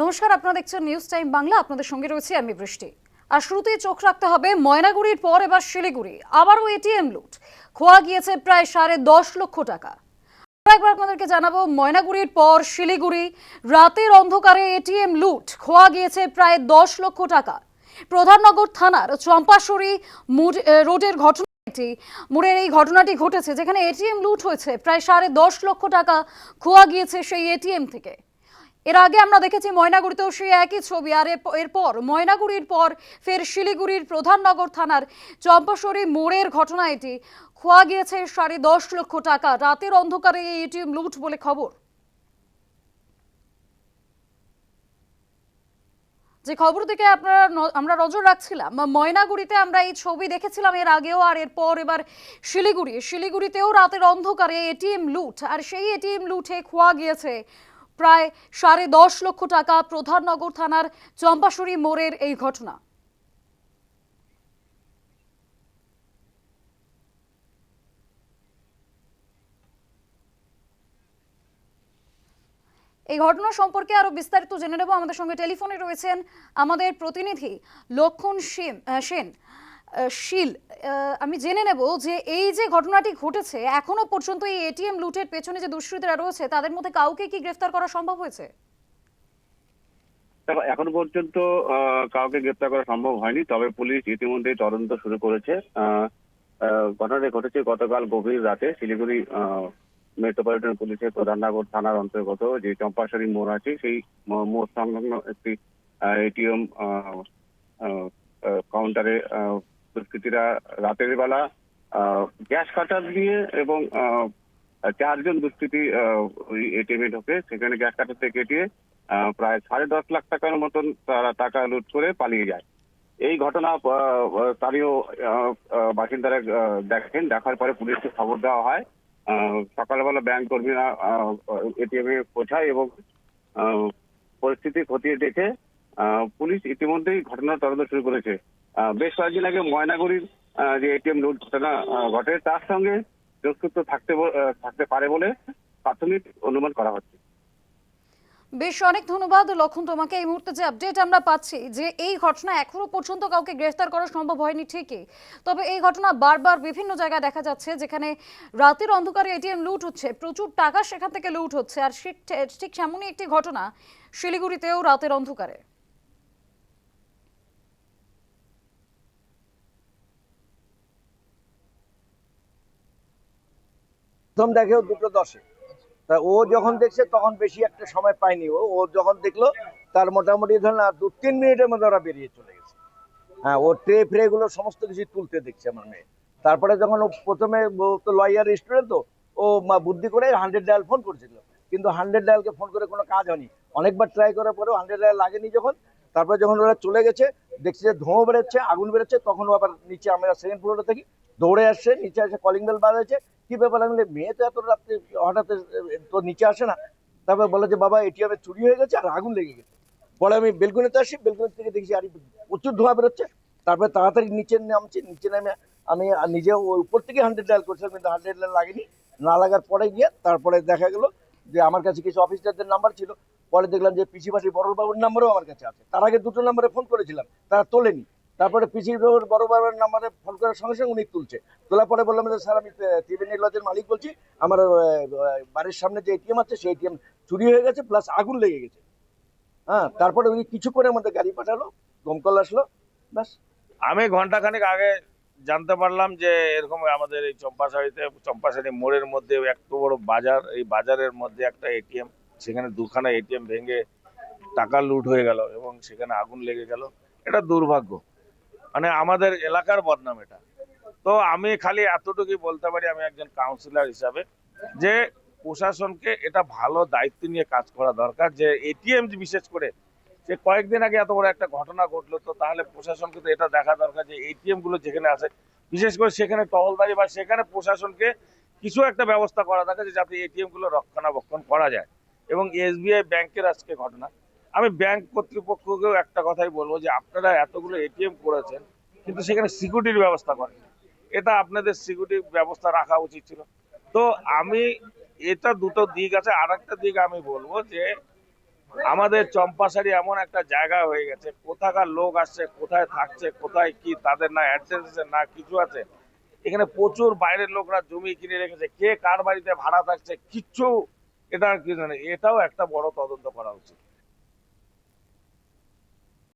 নমস্কার, আপনারা দেখছেন নিউজ টাইম বাংলা আপনাদের সঙ্গে রয়েছে আমি বৃষ্টি। আর শুরুতেই চোখ রাখতে হবে ময়নাগুড়ির পর এবার শিলিগুড়ি, আবারও এটিএম লুট। খোয়া গিয়েছে প্রায় সাড়ে দশ লক্ষ টাকা। একবার আপনাদেরকে জানাব, ময়নাগুড়ির পর শিলিগুড়ি, রাতের অন্ধকারে এটিএম লুট, খোয়া গিয়েছে প্রায় দশ লক্ষ টাকা। প্রধাননগর থানার চম্পাশরী রোডের ঘটনা এটি মোড়ের এই ঘটনাটি ঘটেছে, যেখানে এটিএম লুট হয়েছে প্রায় সাড়ে দশ লক্ষ টাকা, খোয়া গিয়েছে সেই এটিএম থেকে। এর আগে আমরা দেখেছি ময়নাগুড়িতেও সেই একই ছবি, আর এরপর ময়নাগুড়ির পর ফের শিলিগুড়ির প্রধাননগর থানার চম্পাশরী মোড়ের ঘটনা এটি। খোয়া গিয়েছে সাড়ে দশ লক্ষ টাকা। রাতের অন্ধকারে এই এটিএম লুট বলে খবর। যে খবর থেকে আপনারা আমরা নজর রাখছিলাম, ময়নাগুড়িতে আমরা এই ছবি দেখেছিলাম এর আগেও, আর এরপর এবার শিলিগুড়ি। শিলিগুড়িতেও রাতের অন্ধকারে এটিএম লুট, আর সেই এটিএম লুটে খোয়া গিয়েছে প্রায় সাড়ে দশ লক্ষ টাকা প্রধাননগর থানার চম্পাশরী মোড়ের এই ঘটনা। এই ঘটনা সম্পর্কে আরও বিস্তারিত জেনে নেব। আমাদের সঙ্গে টেলিফোনে রয়েছেন আমাদের প্রতিনিধি লক্ষণ সেন। শীল আমি জেনে নেব যে এই যে ঘটনাটি ঘটেছে, এখনও পর্যন্ত এই এটিএম লুটের পেছনে যে দুষ্কৃতীরা রয়েছে, তাদের মধ্যে কাউকে কি গ্রেফতার করা সম্ভব হয়েছে? এখন পর্যন্ত কাউকে গ্রেপ্তার করা সম্ভব হয়নি, তবে পুলিশ ইতিমধ্যে তদন্ত শুরু করেছে। ঘটনাটি ঘটেছে গতকাল গভীর রাতে শিলিগুড়ি মেট্রোপলিটন পুলিশের প্রধাননগর থানার অন্তর্গত যে চম্পাশারি মোড় আছে, সেই মোড় সংলগ্ন একটি এটিএম কাউন্টারে দুষ্কৃতীরা রাতের বেলা গ্যাস কাটার দিয়ে এবং চারজন দুষ্কৃতী ওই এটিএম ঢোকে। সেখানে গ্যাস থেকে কেটিয়ে প্রায় সাড়ে দশ লাখ টাকার মতন তারা টাকা লুট করে পালিয়ে যায়। এই ঘটনা স্থানীয় বাসিন্দারা দেখেন। দেখার পরে পুলিশকে খবর দেওয়া হয়। সকালবেলা ব্যাংক কর্মীরা এটিএম পৌঁছায় এবং পরিস্থিতি খতিয়ে দেখে পুলিশ ইতিমধ্যেই ঘটনার তদন্ত শুরু করেছে। বেশ কয়েকদিন আগে ময়নাগুড়ির যে এটিএম লুট ঘটনা ঘটে, তার সঙ্গে যোগসূত্র থাকতে থাকতে পারে বলে প্রাথমিক অনুমান করা হচ্ছে। বেশ, অনেক ধন্যবাদ। লক্ষণ, তোমাকে এই মুহূর্তে যে আপডেট আমরা পাচ্ছি, যে এই ঘটনা এখনও পর্যন্ত কাউকে গ্রেফতার করা সম্ভব হয়নি ঠিকই। তবে এই ঘটনা বারবার বিভিন্ন জায়গায় দেখা যাচ্ছে, যেখানে রাতের অন্ধকারে এটিএম লুট হচ্ছে, প্রচুর টাকা সেখান থেকে লুট হচ্ছে, আর ঠিক সেমনই একটি ঘটনা শিলিগুড়িতেও রাতের অন্ধকারে। প্রথম ও দুটো দশে। তা ও যখন দেখছে, তখন বেশি একটা সময় পায়নি ও। ও যখন দেখল, তার মোটামুটি ধরেন, আর দু তিন মিনিটের মধ্যে ওরা বেরিয়ে চলে গেছে। হ্যাঁ ও ট্রে ফ্রে গুলো সমস্ত কিছু তুলতে দেখছে আমার মেয়ে। তারপরে যখন ও প্রথমে তো লয়ার স্টুডেন্ট তো, ও মা বুদ্ধি করে হান্ড্রেড ডায়াল ফোন করেছিল। কিন্তু হান্ড্রেড ডায়ালকে ফোন করে কোনো কাজ হয়নি। অনেকবার ট্রাই করার পরেও হান্ড্রেড ডায়াল লাগেনি যখন। তারপরে যখন ওরা চলে গেছে, দেখছে যে ধোঁয়া বেরোচ্ছে, আগুন বেরোচ্ছে, তখন আবার নিচে আমরা সেকেন্ড ফ্লোরে থাকি। দৌড়ে আসছে, নিচে এসে কলিং বেল বাজাচ্ছে। কি ব্যাপার? আমি মেয়ে তো এত রাত্রে হঠাৎ তো নিচে আসে না। তারপর বলে যে, বাবা এটিএম চুরি হয়ে গেছে আর আগুন লেগে গেছে। পরে আমি বেলকুনিতে আসি, বেলকুনি থেকে দেখছি আর প্রচুর ধোঁয়া বেরোচ্ছে। তারপরে তাড়াতাড়ি নিচে নামছি, নিচে নামে আমি নিজে উপর থেকে হান্ড্রেড ডায়াল করছিলাম, কিন্তু হান্ড্রেড ডায়াল লাগেনি। না লাগার পরে গিয়ে তারপরে দেখা গেল যে, আমার কাছে কিছু অফিসারদের নাম্বার ছিল। পরে দেখলাম যে পিসি পাশি বড় বাবুর নাম্বারও আমার কাছে আছে। তার আগে দুটো নাম্বারে ফোন করেছিলাম, তারা তোলেনি। তারপরে পিসি বাবুর বড় বাবার নাম্বারে ফোন করার সঙ্গে সঙ্গে উনি তুলছে। তোলার পরে বললাম যে স্যার, আমি ত্রিবেণী লজের মালিক বলছি। আমার বাড়ির সামনে যে এটিএম আছে, সেই এটিএম চুরি হয়ে গেছে প্লাস আগুন লেগে গেছে। হ্যাঁ তারপরে উনি কিছু করে মধ্যে গাড়ি পাঠালো, দমকল আসলো, ব্যাস। আমি ঘণ্টা ঘন্টাখানেক আগে জানতে পারলাম যে এরকম আমাদের এই চম্পাশাড়িতে, চম্পাশাড়ি মোড়ের মধ্যে এত বড় বাজার, এই বাজারের মধ্যে একটা এটিএম সেখানে দুখানা এটিএম ভেঙে টাকা লুট হয়ে গেল এবং সেখানে আগুন লেগে গেল। এটা দুর্ভাগ্য। মানে আমাদের এলাকার বদনাম এটা। তো আমি খালি এতটুকুই বলতে পারি, আমি একজন কাউন্সিলর হিসাবে, যে প্রশাসনকে এটা ভালো দায়িত্ব নিয়ে কাজ করা দরকার। যে এটিএম বিশেষ করে, যে কয়েকদিন আগে এত বড় একটা ঘটনা ঘটলো, তো তাহলে প্রশাসনকে তো এটা দেখা দরকার যে এটিএমগুলো যেখানে আছে, বিশেষ করে সেখানে টহলদারি বা সেখানে প্রশাসনকে কিছু একটা ব্যবস্থা করা দরকার যে যাতে এটিএমগুলো রক্ষণাবেক্ষণ করা যায়। এবং এসবিআই ব্যাংকের আজকে ঘটনা। আমি ব্যাংক কর্তৃপক্ষকেও একটা কথাই বলব যে আপনারা এতগুলো এটিএম করেছেন, কিন্তু সেখানে সিকিউরিটির ব্যবস্থা করেন এটা আপনাদের সিকিউরিটির ব্যবস্থা রাখা উচিত ছিল। তো আমি, এটা দুটো দিক আছে। আর একটা দিক আমি বলব যে, আমাদের চম্পাশাড়ি এমন একটা জায়গা হয়ে গেছে, কোথাকার লোক আসছে, কোথায় থাকছে, কোথায় কি, তাদের না অ্যাড্রেস না কিছু আছে। এখানে প্রচুর বাইরের লোকরা জমি কিনে রেখেছে। কে কার বাড়িতে ভাড়া থাকছে, কিচ্ছু এটা কি এটাও একটা বড় তদন্ত করা উচিত।